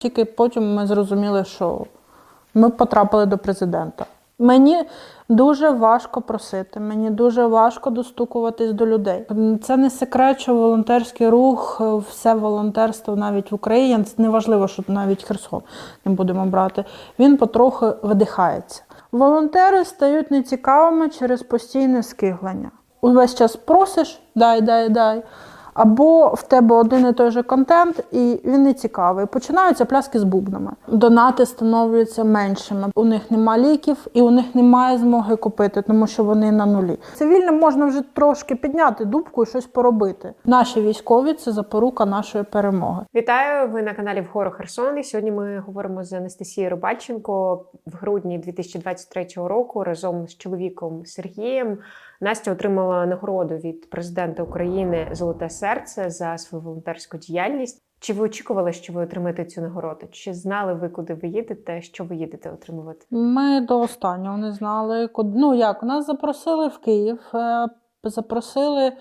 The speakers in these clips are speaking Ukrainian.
Тільки потім ми зрозуміли, що ми потрапили до президента. Мені дуже важко просити, мені дуже важко достукуватись до людей. Це не секрет, що волонтерський рух, все волонтерство навіть в Україні, неважливо, що навіть Херсон не будемо брати. Він потроху видихається. Волонтери стають нецікавими через постійне скиглення. Увесь час просиш, дай, дай, дай. Або в тебе один і той же контент, і він не цікавий. Починаються пляски з бубнами. Донати становляться меншими. У них нема ліків і у них немає змоги купити, тому що вони на нулі. Цивільним можна вже трошки підняти дубку і щось поробити. Наші військові це запорука нашої перемоги. Вітаю! Ви на каналі Вгору Херсон. І сьогодні ми говоримо з Анастасією Рибальченко в грудні 2023 року разом з чоловіком Сергієм. Настя отримала нагороду від президента України Золоте серце за свою волонтерську діяльність. Чи ви очікували, що ви отримаєте цю нагороду? Чи знали ви, куди ви їдете? Що ви їдете отримувати? Ми до останнього не знали. куди- Ну як, нас запросили в Київ, е, запросили,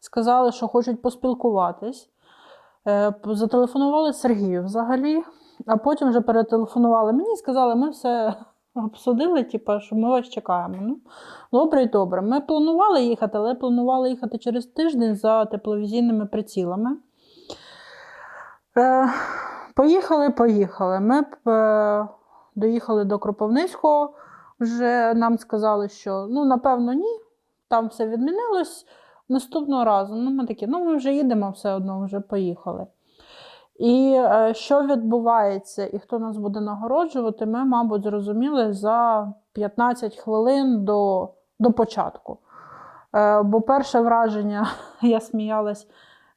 сказали, що хочуть поспілкуватись. Е, Зателефонували Сергію взагалі, а потім вже перетелефонували мені і сказали, ми все обсудили, типу, що ми вас чекаємо. Ну, добре і добре. Ми планували їхати, але планували їхати через тиждень за тепловізійними прицілами. Е, Поїхали, поїхали. Ми е, доїхали до Кропивницького. Вже нам сказали, що ну, напевно, ні. Там все відмінилось наступного разу. Ну, ми такі, ну ми вже їдемо все одно, вже поїхали. І е, що відбувається, і хто нас буде нагороджувати, ми, мабуть, зрозуміли за 15 хвилин до, до початку. Е, бо перше враження, я сміялась,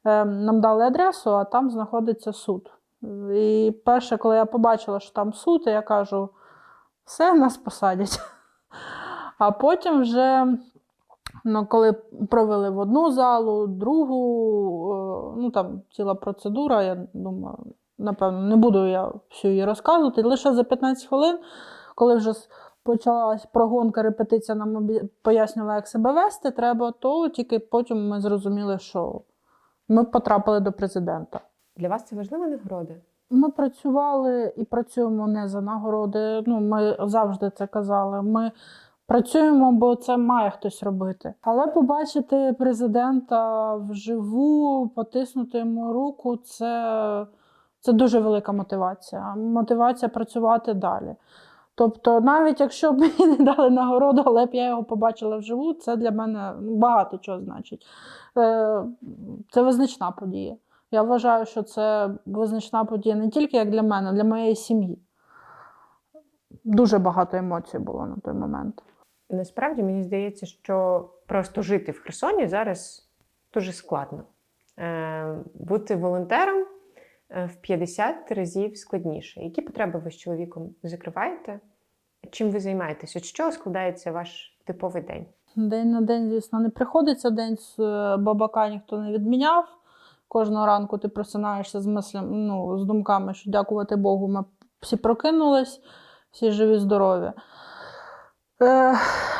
е, нам дали адресу, а там знаходиться суд. І перше, коли я побачила, що там суд, я кажу, все, нас посадять. А потім вже, ну, коли провели в одну залу, другу, е, ну там ціла процедура, я думаю, напевно, не буду я всю її розказувати. Лише за 15 хвилин, коли вже почалась прогонка, репетиція нам пояснювала, як себе вести треба, то тільки потім ми зрозуміли, що ми потрапили до президента. Для вас це важлива нагорода? Ми працювали і працюємо не за нагороди. Ну, ми завжди це казали. Ми працюємо, бо це має хтось робити. Але побачити президента вживу, потиснути йому руку це, це дуже велика мотивація. Мотивація працювати далі. Тобто, навіть якщо б мені не дали нагороду, але б я його побачила вживу, це для мене багато чого значить. Е, Це визначна подія. Я вважаю, що це визначна подія не тільки як для мене, а для моєї сім'ї. Дуже багато емоцій було на той момент. Насправді мені здається, що просто жити в Херсоні зараз дуже складно. Е, бути волонтером е, в 50 разів складніше. Які потреби ви з чоловіком закриваєте? Чим ви займаєтесь? От чого складається ваш типовий день? День на день, звісно, не приходиться. День з е, бабака ніхто не відміняв. Кожного ранку ти просинаєшся з мислям, ну, з думками, що дякувати Богу, ми всі прокинулись, всі живі, здорові. Е,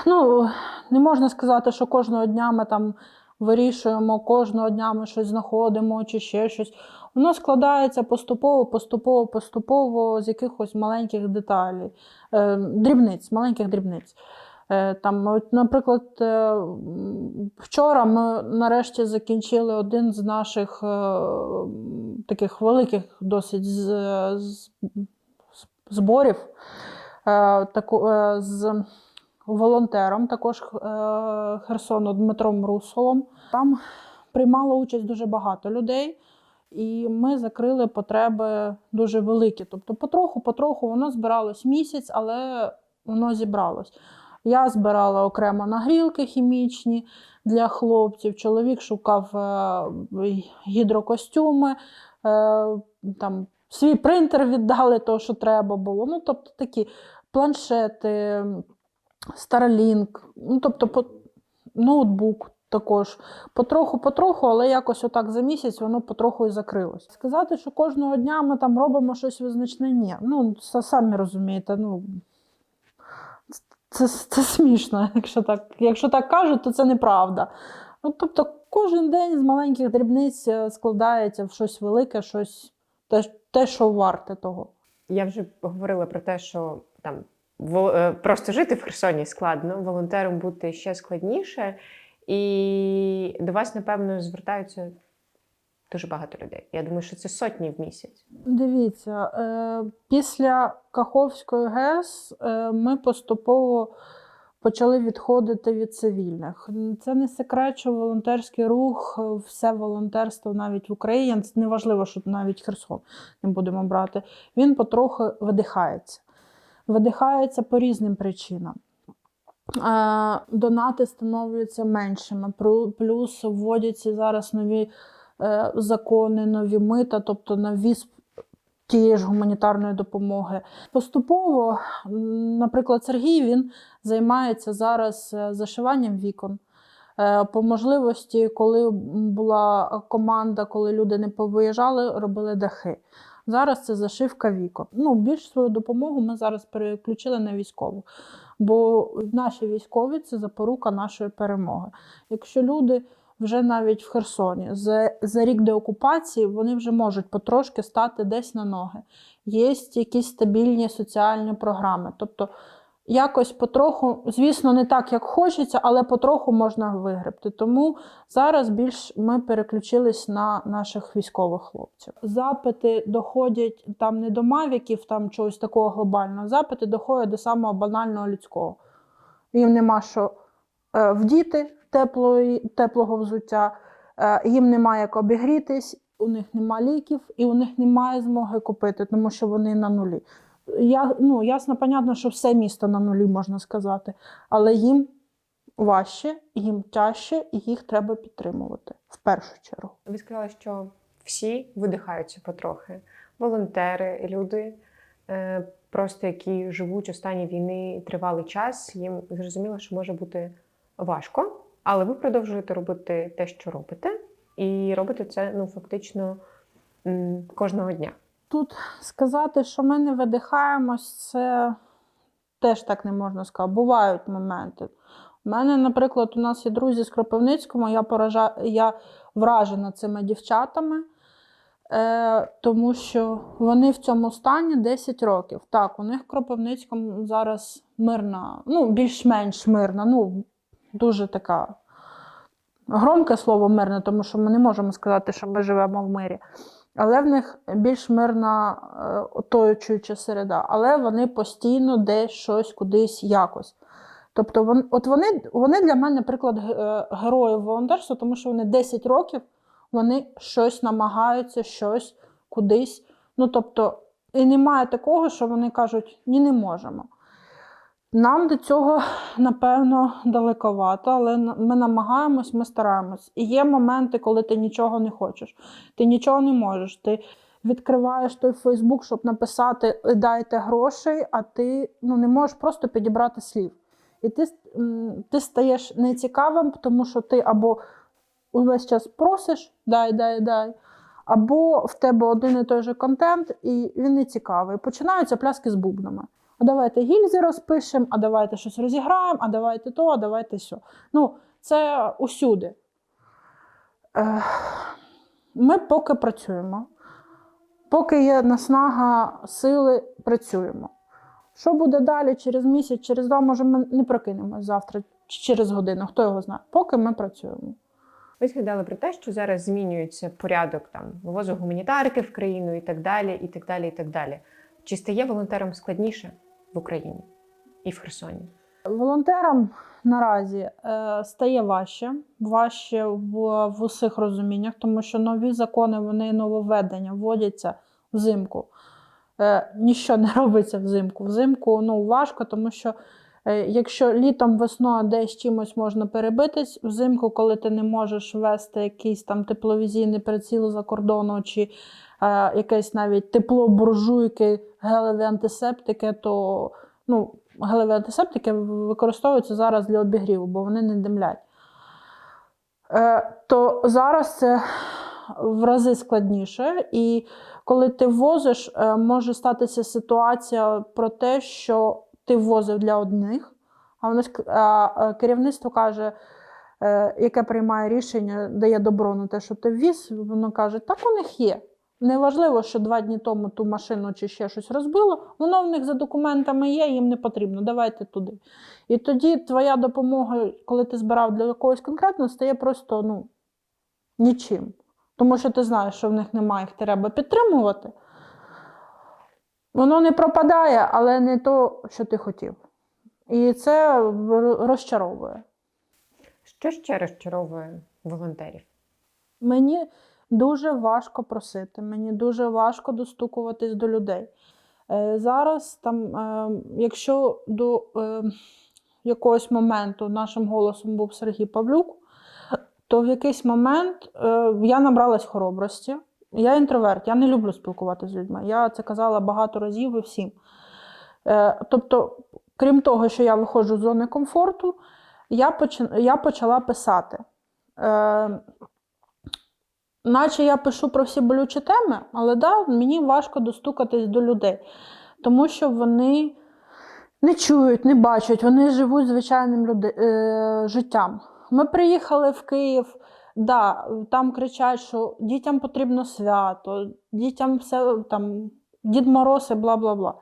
ну, не можна сказати, що кожного дня ми там вирішуємо, кожного дня ми щось знаходимо чи ще щось. Воно складається поступово, поступово, поступово з якихось маленьких деталей, е, дрібниць, маленьких дрібниць. Е, Там, от, наприклад, вчора ми нарешті закінчили один з наших таких великих досить з- з- зборів таку, з волонтером, також е, Херсону Дмитром Русолом. Там приймало участь дуже багато людей. І ми закрили потреби дуже великі. Тобто, потроху, потроху воно збиралось місяць, але воно зібралось. Я збирала окремо нагрілки хімічні для хлопців. Чоловік шукав е, гідрокостюми, е, там свій принтер віддали, то, що треба було. Ну, тобто такі планшети, Starlink, ну, тобто по- ноутбук також. Потроху, потроху, але якось отак за місяць воно потроху і закрилось. Сказати, що кожного дня ми там робимо щось визначне, ні. Ну, це самі розумієте, ну. Це, це смішно, якщо так, якщо так кажуть, то це неправда. Ну, тобто, кожен день з маленьких дрібниць е, складається в щось велике, щось те, те, що варте того. Я вже говорила про те, що там просто жити в Херсоні складно, волонтером бути ще складніше. І до вас, напевно, звертаються дуже багато людей. Я думаю, що це сотні в місяць. Дивіться, е, після Каховської ГЕС е, ми поступово почали відходити від цивільних. Це не секрет, що волонтерський рух, е, все волонтерство навіть в Україні, неважливо, що навіть Херсон не будемо брати, він потрохи видихається. Видихається по різним причинам. Е, Донати становляться меншими, плюс вводяться зараз нові е, закони, нові мита, тобто на ввіз тієї ж гуманітарної допомоги. Поступово, наприклад, Сергій він займається зараз е, зашиванням вікон. По можливості, коли була команда, коли люди не повиїжджали, робили дахи. Зараз це зашивка вікон. Ну, більш свою допомогу ми зараз переключили на військову. Бо наші військові це запорука нашої перемоги. Якщо люди вже навіть в Херсоні за, за рік деокупації вони вже можуть потрошки стати десь на ноги. Є якісь стабільні соціальні програми. Тобто якось потроху, звісно, не так, як хочеться, але потроху можна вигребти. Тому зараз більш ми переключились на наших військових хлопців. Запити доходять там не до мавіків, там чогось такого глобального. Запити доходять до самого банального людського. Їм нема що е, вдіти теплої, теплого взуття, е, їм немає як обігрітись, у них нема ліків і у них немає змоги купити, тому що вони на нулі. Я, ну, ясно, понятно, що все місто на нулі, можна сказати, але їм важче, їм тяжче, і їх треба підтримувати в першу чергу. Ви сказали, що всі видихаються потрохи. Волонтери, люди, е, просто які живуть у стані війни тривалий час, їм зрозуміло, що може бути важко, але ви продовжуєте робити те, що робите, і робите це ну, фактично кожного дня. Тут сказати, що ми не видихаємось, це теж так не можна сказати. Бувають моменти. У мене, наприклад, у нас є друзі з Кропивницького, я, поража... я вражена цими дівчатами, е, тому що вони в цьому стані 10 років. Так, у них в Кропивницькому зараз мирна, ну, більш-менш мирна, ну, дуже така громке слово мирне, тому що ми не можемо сказати, що ми живемо в мирі. Але в них більш мирна е, оточуюча середа, але вони постійно десь щось кудись якось. Тобто, вон, от вони, вони для мене приклад е, героїв волонтерства, тому що вони 10 років вони щось намагаються, щось кудись. Ну, тобто, і немає такого, що вони кажуть, ні, не можемо. Нам до цього, напевно, далековато, але ми намагаємось, ми стараємось. І є моменти, коли ти нічого не хочеш, ти нічого не можеш. Ти відкриваєш той Фейсбук, щоб написати дайте грошей, а ти ну, не можеш просто підібрати слів. І ти, ти стаєш нецікавим, тому що ти або увесь час просиш дай, дай, дай, або в тебе один і той же контент, і він не цікавий. Починаються пляски з бубнами. А давайте гільзи розпишемо, а давайте щось розіграємо, а давайте то, а давайте сьо. Ну, це усюди. Е, Ми поки працюємо. Поки є наснага, сили, працюємо. Що буде далі через місяць, через два, може, ми не прокинемось завтра чи через годину, хто його знає. Поки ми працюємо. Ви згадали про те, що зараз змінюється порядок там вивозу гуманітарки в країну і так далі, і так далі, і так далі. Чи стає волонтерам складніше в Україні і в Херсоні? Волонтерам наразі е, стає важче, важче в, в усіх розуміннях, тому що нові закони, вони нововведення вводяться взимку. Е, ніщо не робиться взимку. Взимку ну, важко, тому що е, якщо літом весною десь чимось можна перебитись, взимку, коли ти не можеш вести якийсь там тепловізійний приціл за кордону чи якесь навіть тепло буржуйки, гелеві антисептики, то ну, гелеві антисептики використовуються зараз для обігріву, бо вони не димлять. Е, то зараз це в рази складніше. І коли ти ввозиш, е, може статися ситуація про те, що ти ввозив для одних, а воно керівництво каже, е, яке приймає рішення, дає добро на те, що ти ввіз, воно каже, так у них є. Неважливо, що два дні тому ту машину чи ще щось розбило, воно в них за документами є, їм не потрібно. Давайте туди. І тоді твоя допомога, коли ти збирав для якогось конкретного, стає просто ну, нічим. Тому що ти знаєш, що в них немає, їх треба підтримувати. Воно не пропадає, але не то, що ти хотів. І це розчаровує. Що ще розчаровує волонтерів? Мені дуже важко просити, мені дуже важко достукуватись до людей. Е, зараз, там, е, якщо до е, якогось моменту нашим голосом був Сергій Павлюк, то в якийсь момент я набралась хоробрості. Я інтроверт, я не люблю спілкуватися з людьми. Я це казала багато разів і всім. Тобто, крім того, що я виходжу з зони комфорту, я почала писати. Наче я пишу про всі болючі теми, але да, мені важко достукатись до людей, тому що вони не чують, не бачать, вони живуть звичайним люди, е, життям. Ми приїхали в Київ, да, там кричать, що дітям потрібно свято, дітям все там, Дід Мороз і бла бла бла.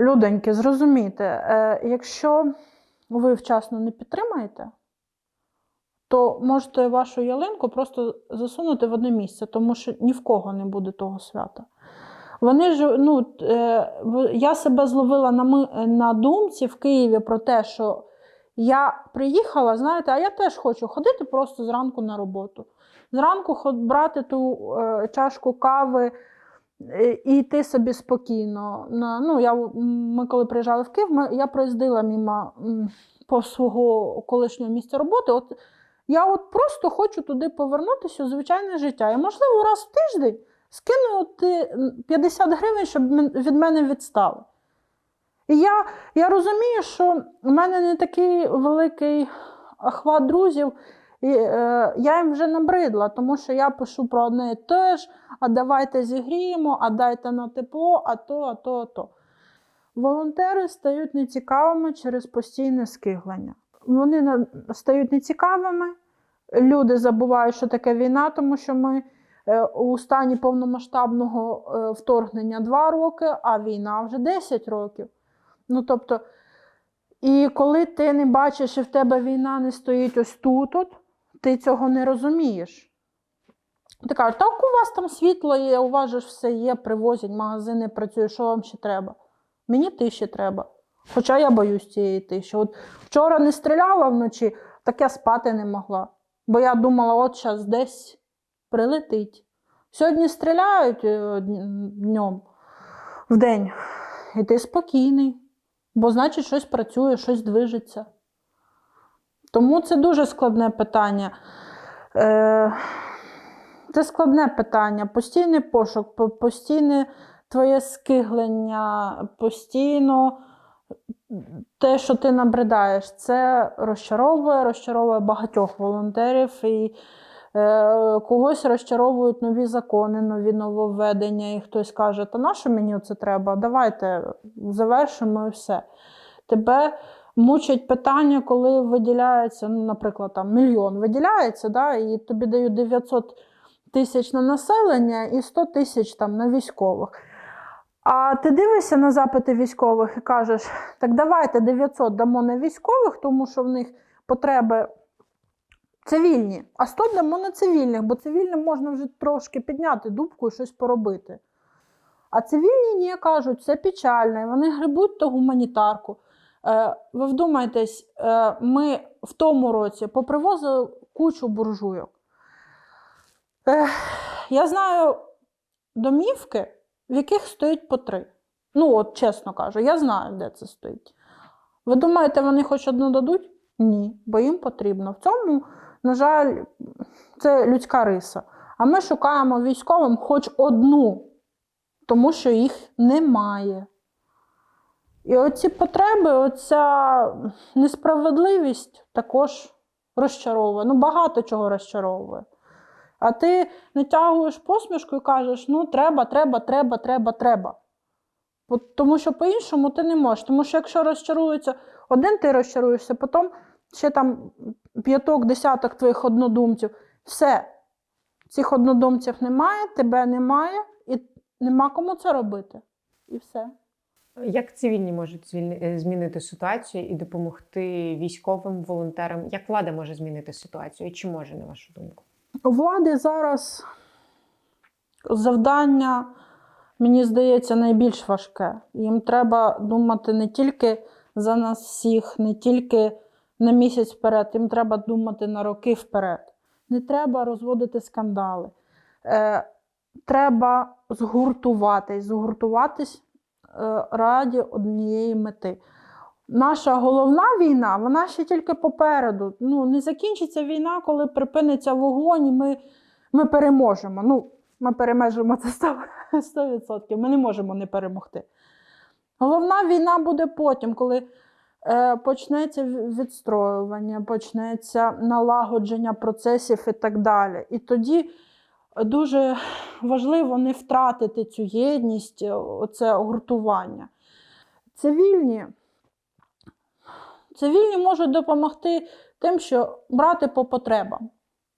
Людоньки, зрозумійте, е, якщо ви вчасно не підтримаєте, то можете вашу ялинку просто засунути в одне місце, тому що ні в кого не буде того свята. Вони ж, ну, е, я себе зловила на, на думці в Києві про те, що я приїхала, знаєте, а я теж хочу ходити просто зранку на роботу. Зранку брати ту е, чашку кави е, і йти собі спокійно. Ну, я, ми коли приїжджали в Київ, я проїздила мимо свого колишнього місця роботи. От я от просто хочу туди повернутися у звичайне життя. І, можливо, раз в тиждень скинути 50 гривень, щоб від мене відстали. І я, я розумію, що в мене не такий великий охват друзів, і, е, я їм вже набридла, тому що я пишу про одне і те ж, а давайте зігріємо, а дайте на тепло, а то, а то, а то. Волонтери стають нецікавими через постійне скиглення. Вони стають нецікавими, люди забувають, що таке війна, тому що ми е, у стані повномасштабного е, вторгнення 2 роки, а війна вже 10 років. Ну, тобто, і коли ти не бачиш, і в тебе війна не стоїть ось тут, от, ти цього не розумієш. Ти кажеш, так у вас там світло є, у вас же все є, привозять, магазини працюють, що вам ще треба? Мені тиші треба. Хоча я боюсь цієї тиші. От вчора не стріляла вночі, так я спати не могла. Бо я думала, от зараз десь прилетить. Сьогодні стріляють е, днем, в день, і ти спокійний, бо значить щось працює, щось движеться. Тому це дуже складне питання. Е, це складне питання. Постійний пошук, постійне твоє скиглення, постійно те, що ти набридаєш, це розчаровує, розчаровує багатьох волонтерів і е, когось розчаровують нові закони, нові нововведення, і хтось каже, та на що мені це треба? Давайте завершимо і все. Тебе мучать питання, коли виділяється, ну, наприклад, там мільйон виділяється, да, і тобі дають 900 тисяч на населення і 100 тисяч там на військових. А ти дивишся на запити військових і кажеш, так давайте 900 дамо на військових, тому що в них потреби цивільні, а 100 дамо на цивільних, бо цивільним можна вже трошки підняти дубку і щось поробити. А цивільні ні, кажуть, це печально, і вони грибуть ту гуманітарку. Е, ви вдумайтесь, е, ми в тому році попривозили кучу буржуйок. Е, я знаю домівки, в яких стоїть по три. Ну, от чесно кажу, я знаю, де це стоїть. Ви думаєте, вони хоч одну дадуть? Ні, бо їм потрібно. В цьому, на жаль, це людська риса. А ми шукаємо військовим хоч одну, тому що їх немає. І оці потреби, оця несправедливість також розчаровує. Ну, багато чого розчаровує. А ти натягуєш посмішку і кажеш: ну, треба, треба, треба, треба, треба. Тому що по-іншому ти не можеш. Тому що якщо розчарується один, ти розчаруєшся, потім ще там п'яток, десяток твоїх однодумців, все. Цих однодумців немає, тебе немає, і нема кому це робити. І все. Як цивільні можуть е, змінити ситуацію і допомогти військовим волонтерам? Як влада може змінити ситуацію? І чи може, на вашу думку? Влади зараз завдання, мені здається, найбільш важке. Їм треба думати не тільки за нас всіх, не тільки на місяць вперед, їм треба думати на роки вперед. Не треба розводити скандали. Е, треба згуртуватись, згуртуватись е, раді однієї мети. Наша головна війна, вона ще тільки попереду. Ну, не закінчиться війна, коли припиниться вогонь, і ми, ми переможемо. Ну, ми переможемо це 100%, 100%. Ми не можемо не перемогти. Головна війна буде потім, коли е, почнеться відстроювання, почнеться налагодження процесів і так далі. І тоді дуже важливо не втратити цю єдність, е, оце гуртування. Цивільні, цивільні можуть допомогти тим, що брати по потребам.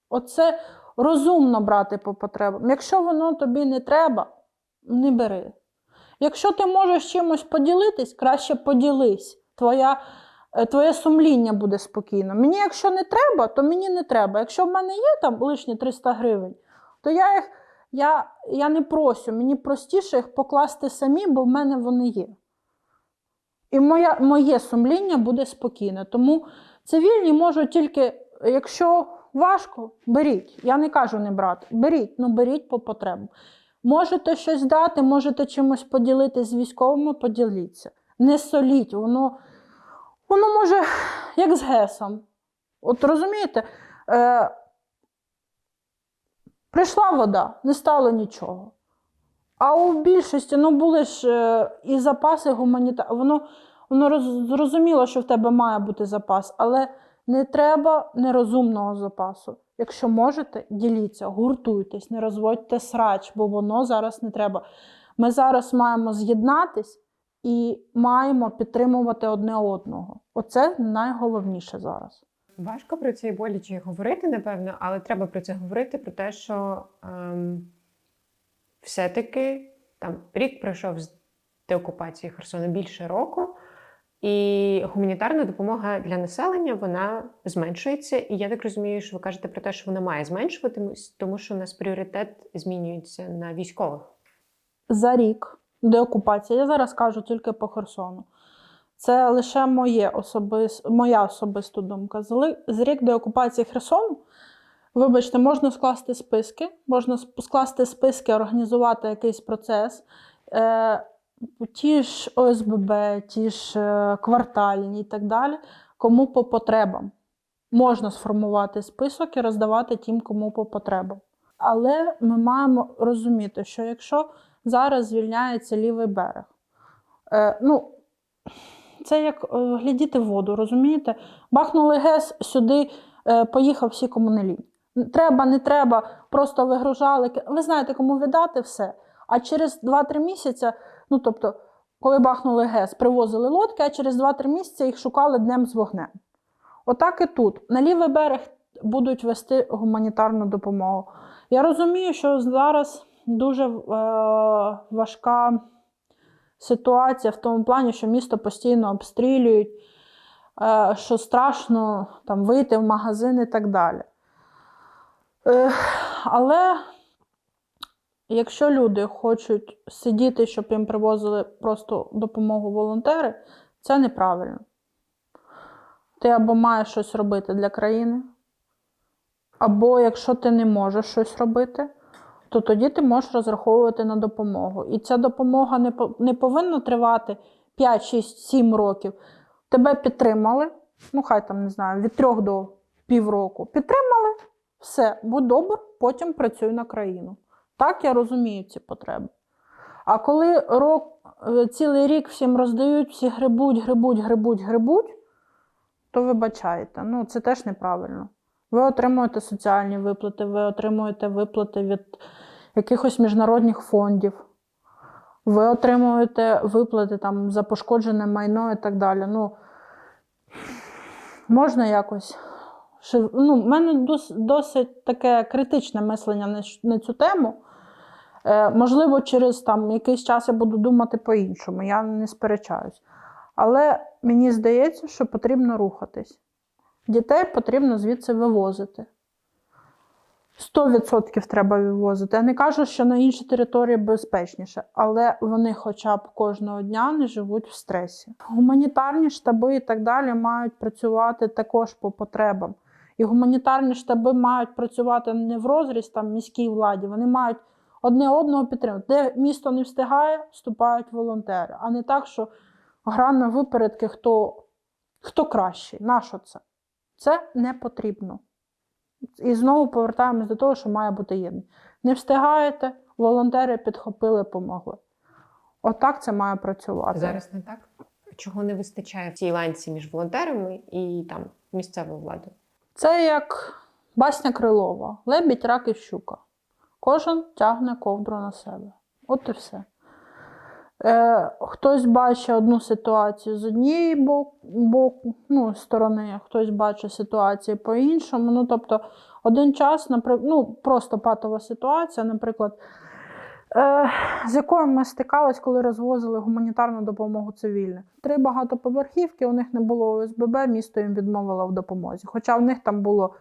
Оце розумно брати по потребам. Якщо воно тобі не треба, не бери. Якщо ти можеш чимось поділитись, краще поділись. Твоя, е, твоє сумління буде спокійно. Мені, якщо не треба, то мені не треба. Якщо в мене є там лишні 300 гривень, то я їх я, я не просю. Мені простіше їх покласти самі, бо в мене вони є. І моя, моє сумління буде спокійне. Тому цивільні можуть тільки, якщо важко, беріть. Я не кажу не брати. Беріть, ну беріть по потребам. Можете щось дати, можете чимось поділитися з військовими, поділіться. Не соліть, воно, воно може, як з гесом. От розумієте, е, прийшла вода, не стало нічого. А у більшості ну, були ж е, і запаси гуманітарні. Воно, воно роз, зрозуміло, що в тебе має бути запас, але не треба нерозумного запасу. Якщо можете, діліться, гуртуйтесь, не розводьте срач, бо воно зараз не треба. Ми зараз маємо з'єднатись і маємо підтримувати одне одного. Оце найголовніше зараз. Важко про це боляче говорити, напевно, але треба про це говорити, про те, що ем, все-таки там рік пройшов з деокупації Херсона більше року, і гуманітарна допомога для населення вона зменшується. І я так розумію, що ви кажете про те, що вона має зменшуватись, тому що у нас пріоритет змінюється на військових. за рік деокупації, я зараз кажу тільки по Херсону. Це лише моє особис... моя особиста думка. З рік деокупації Херсону, вибачте, можна скласти списки, можна скласти списки, організувати якийсь процес. Е, ті ж ОСББ, ті ж е, квартальні і так далі, кому по потребам. Можна сформувати список і роздавати тим, кому по потребам. Але ми маємо розуміти, що якщо зараз звільняється лівий берег. Е, ну, це як глядіти воду, розумієте? Бахнули ГЕС, сюди поїхав всі кому не лінь. Треба, не треба, просто вигружали. Ви знаєте, кому віддати все. А через 2-3 місяці, ну тобто, коли бахнули ГЕС, привозили лодки, а через 2-3 місяці їх шукали днем з вогнем. Отак і тут. На лівий берег будуть вести гуманітарну допомогу. Я розумію, що зараз дуже е, важка ситуація в тому плані, що місто постійно обстрілюють, е, що страшно там, вийти в магазин і так далі. Але якщо люди хочуть сидіти, щоб їм привозили просто допомогу волонтери, це неправильно. Ти або маєш щось робити для країни, або якщо ти не можеш щось робити, то тоді ти можеш розраховувати на допомогу. І ця допомога не, не повинна тривати 5, 6, 7 років. Тебе підтримали, ну хай там не знаю, від 3 до півроку. Підтримали, все, будь добр, потім працюй на країну. Так я розумію ці потреби. А коли рок, е, цілий рік всім роздають, всі грибуть, грибуть, грибуть, грибуть, то вибачайте, ну це теж неправильно. Ви отримуєте соціальні виплати, ви отримуєте виплати від якихось міжнародних фондів, ви отримуєте виплати там, за пошкоджене майно і так далі. Ну, можна якось Що, ну, в мене дос, досить таке критичне мислення на, на цю тему. Е, можливо, через там, якийсь час я буду думати по-іншому, я не сперечаюсь. Але мені здається, що потрібно рухатись. Дітей потрібно звідси вивозити. 100% треба вивозити. Я не кажу, що на інші території безпечніше, але вони хоча б кожного дня не живуть в стресі. Гуманітарні штаби і так далі мають працювати також по потребам. І гуманітарні штаби мають працювати не в розріз там міській владі, вони мають одне одного підтримувати. Де місто не встигає, вступають волонтери, а не так, що гра на випередки, хто, хто кращий. Нащо це? Це не потрібно. І знову повертаємось до того, що має бути єдність. Не встигаєте, волонтери підхопили, помогли. Отак це має працювати. Зараз не так. Чого не вистачає в цій ланці між волонтерами і там місцевою владою? Це як басня Крилова: лебідь, рак і щука. Кожен тягне ковдру на себе. От і все. Е, хтось бачить одну ситуацію з однієї бок, бок, ну, сторони, хтось бачить ситуацію по-іншому. Ну, тобто, один час, наприклад, ну, просто патова ситуація, наприклад, з якою ми стикались, коли розвозили гуманітарну допомогу цивільних. Три багатоповерхівки, у них не було ОСББ, місто їм відмовило в допомозі. Хоча в них там було,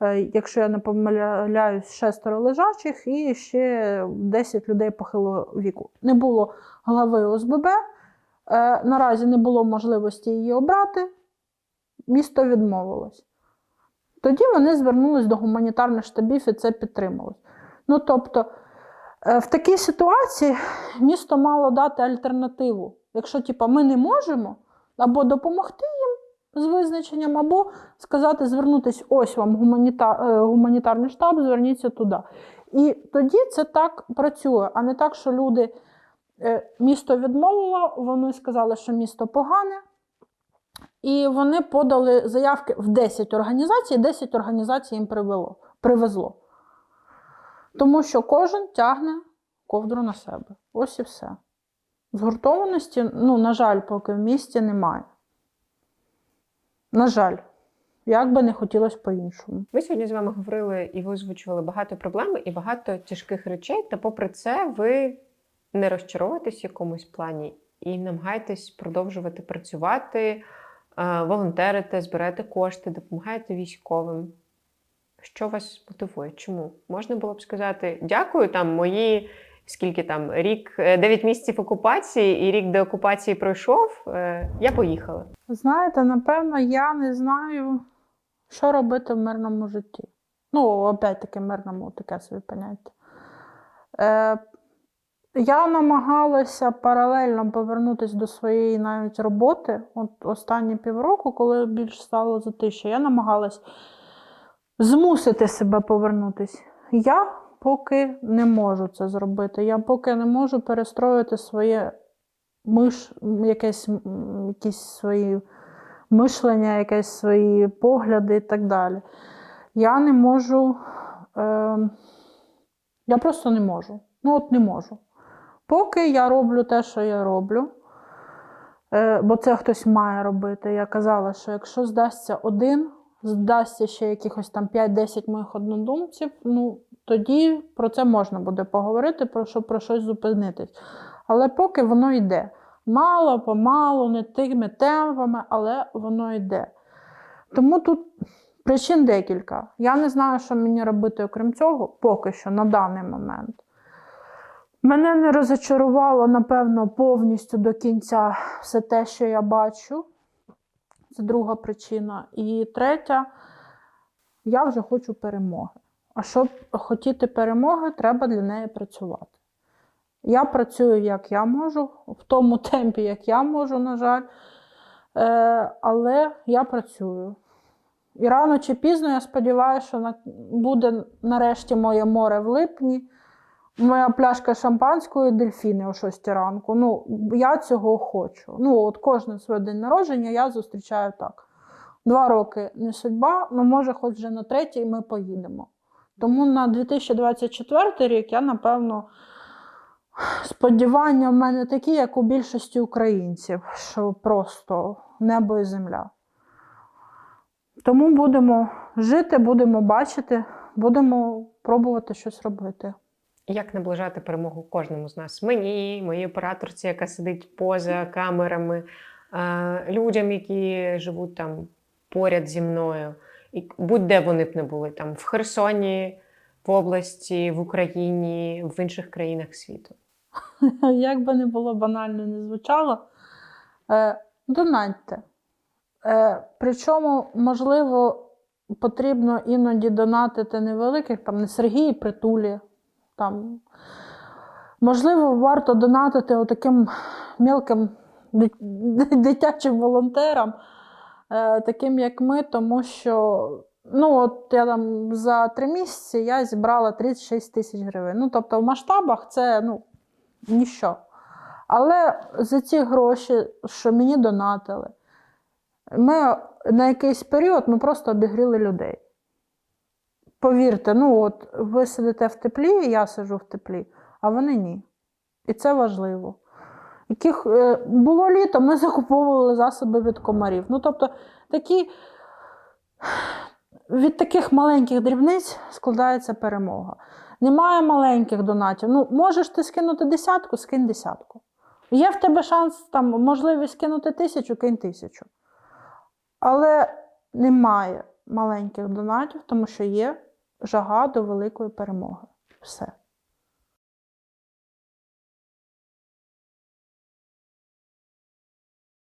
е, якщо я не помиляюсь, шестеро лежачих і ще 10 людей похилого віку. Не було глави ОСББ, е, наразі не було можливості її обрати, місто відмовилось. Тоді вони звернулись до гуманітарних штабів і це підтрималось. Ну, тобто, е, в такій ситуації місто мало дати альтернативу. Якщо типу, ми не можемо, або допомогти їм з визначенням, або сказати, звернутися, ось вам гуманіта, е, гуманітарний штаб, зверніться туди. І тоді це так працює, а не так, що люди е, місто відмовило, вони сказали, що місто погане. І вони подали заявки в 10 організацій, 10 організацій їм привело, привезло. Тому що кожен тягне ковдру на себе. Ось і все. Згуртованості, ну, на жаль, поки в місті немає. На жаль, як би не хотілося по-іншому. Ми сьогодні з вами говорили і ви озвучували багато проблем і багато тяжких речей. Та попри це, ви не розчаровуєтесь в якомусь плані і намагаєтесь продовжувати працювати, е, волонтерите, зберете кошти, допомагаєте військовим. Що вас мотивує? Чому? Можна було б сказати дякую, там мої скільки там рік, 9 місяців окупації і рік деокупації пройшов. е, Я поїхала. Знаєте, напевно, я не знаю, що робити в мирному житті. Ну, опять-таки, мирному таке собі поняття. Е, я намагалася паралельно повернутися до своєї навіть роботи. От останні півроку, коли більш стало затише, я намагалась змусити себе повернутися. Я поки не можу це зробити. Я поки не можу перестроїти своє миш, якесь, якісь свої мишлення, якісь свої погляди і так далі. Я не можу. Е, я просто не можу. Ну, от не можу. Поки я роблю те, що я роблю, е, бо це хтось має робити. Я казала, що якщо здасться один, здасться ще якихось там 5-10 моїх однодумців, ну тоді про це можна буде поговорити, про що про щось зупинитись. Але поки воно йде. Мало, помалу, не тими темпами, але воно йде. Тому тут причин декілька. Я не знаю, що мені робити, окрім цього, поки що на даний момент. Мене не розочарувало, напевно, повністю до кінця все те, що я бачу. Це друга причина. І третя, я вже хочу перемоги. А щоб хотіти перемоги, треба для неї працювати. Я працюю, як я можу, в тому темпі, як я можу, на жаль. Е, але я працюю. І рано чи пізно, я сподіваюся, що буде нарешті моє море в липні, моя пляшка шампанського і дельфіни о 6 ранку. Ну, я цього хочу. Ну, от кожен свій день народження я зустрічаю так. Два роки не судьба, ну може, хоч вже на третій ми поїдемо. Тому на 2024 рік я, напевно, сподівання в мене такі, як у більшості українців, що просто небо і земля. Тому будемо жити, будемо бачити, будемо пробувати щось робити. Як наближати перемогу кожному з нас? Мені, моїй операторці, яка сидить поза камерами, е, людям, які живуть там поряд зі мною, і будь-де вони б не були, там в Херсоні, в області, в Україні, в інших країнах світу. Як би не було банально не звучало, е, донатьте. Е, причому, можливо, потрібно іноді донатити невеликих, там не Сергії Притулі. Там. Можливо, варто донатити отаким мілким дитячим волонтерам, е, таким як ми, тому що ну, от я там за три місяці я зібрала 36 тисяч гривень. Ну, тобто в масштабах це ну, ніщо. Але за ці гроші, що мені донатили, ми на якийсь період ми просто обігріли людей. Повірте, ну от ви сидите в теплі, я сиджу в теплі, а вони ні. І це важливо. Яких, е, було літо, ми закуповували засоби від комарів. Ну, тобто, такі, від таких маленьких дрібниць складається перемога. Немає маленьких донатів. Ну, можеш ти скинути десятку, скинь десятку. Є в тебе шанс, там, можливість кинути тисячу, кинь тисячу. Але немає маленьких донатів, тому що є жага до великої перемоги. Все.